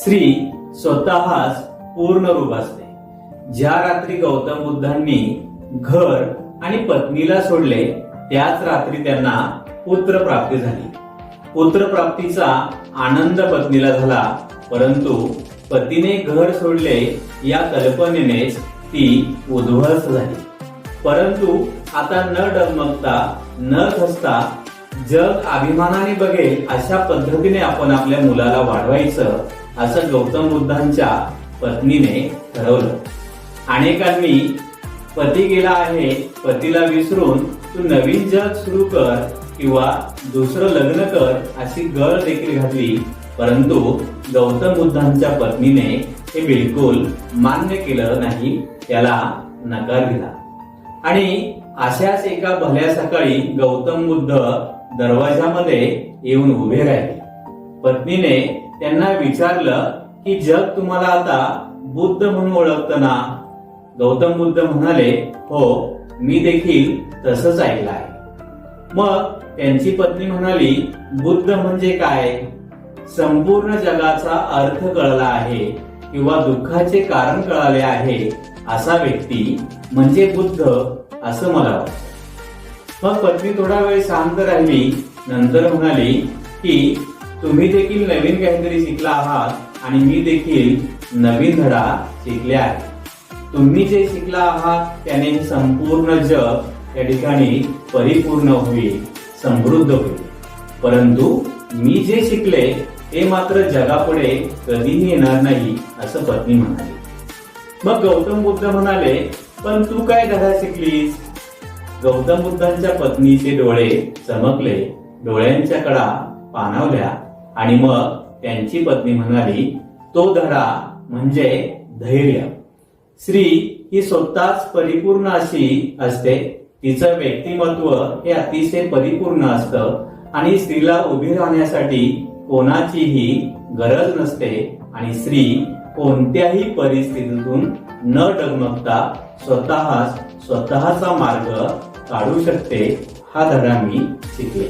स्त्री स्वतःच पूर्ण रूप असते. ज्या रात्री गौतम बुद्धांनी घर आणि पत्नीला सोडले त्याच रात्री त्यांना पुत्र प्राप्ती झाली. पुत्र प्राप्तीचा आनंद पत्नीला झाला परंतु पतीने घर सोडले या कल्पनेनेच ती उद्ध्वस्त झाली. परंतु आता न डगमगता न खसता जग अभिमानाने बघेल अशा पद्धतीने आपण आपल्या मुलाला वाढवायचं असं गौतम बुद्धांच्या पत्नीने ठरवलं. अनेकांनी पती गेला आहे पतीला विसरून तू नवीन जग सुरू कर किंवा दुसरं लग्न कर अशी गळ देखील घातली. परंतु गौतम बुद्धांच्या पत्नीने हे बिलकुल मान्य केलं नाही त्याला नकार दिला. आणि अशाच एका भल्या सकाळी गौतम बुद्ध दरवाजामध्ये येऊन उभे राहिले. पत्नीने त्यांना विचारलं की जग तुम्हाला आता बुद्ध म्हणून ओळखतं ना? गौतम बुद्ध म्हणाले हो मी देखील तसंच ऐकलं आहे. मग त्यांची पत्नी म्हणाली बुद्ध म्हणजे काय? संपूर्ण जगाचा अर्थ कळला आहे किंवा दुःखाचे कारण कळाले आहे असा व्यक्ती म्हणजे बुद्ध असं मला वाटतं. मग पत्नी थोडा वेळ शांत राहिली. नंतर म्हणाली की तुम्ही देखील नवीन काहीतरी शिकला आहात आणि मी देखील नवीन धडा शिकले आहे. तुम्ही जे शिकला आहात त्याने संपूर्ण जग या ठिकाणी परिपूर्ण होईल समृद्ध होईल. परंतु मी जे शिकले ते मात्र जगापुढे कधीही येणार नाही असं पत्नी म्हणाली. मग गौतम बुद्ध म्हणाले पण तू काय धडा शिकलीस? गौतम बुद्धांच्या पत्नीचे डोळे चमकले. डोळ्यांच्या कडा पाणावल्या आणि मग त्यांची पत्नी म्हणाली तो धडा म्हणजे धैर्य. स्त्री ही स्वतःच परिपूर्ण अशी असते. तिचं व्यक्तिमत्व हे अतिशय परिपूर्ण असतं आणि स्त्रीला उभी राहण्यासाठी कोणाचीही गरज नसते आणि स्त्री कोणत्याही परिस्थितीतून न डगमगता स्वतःच स्वतःचा मार्ग काढू शकते हा धडा मी शिकले.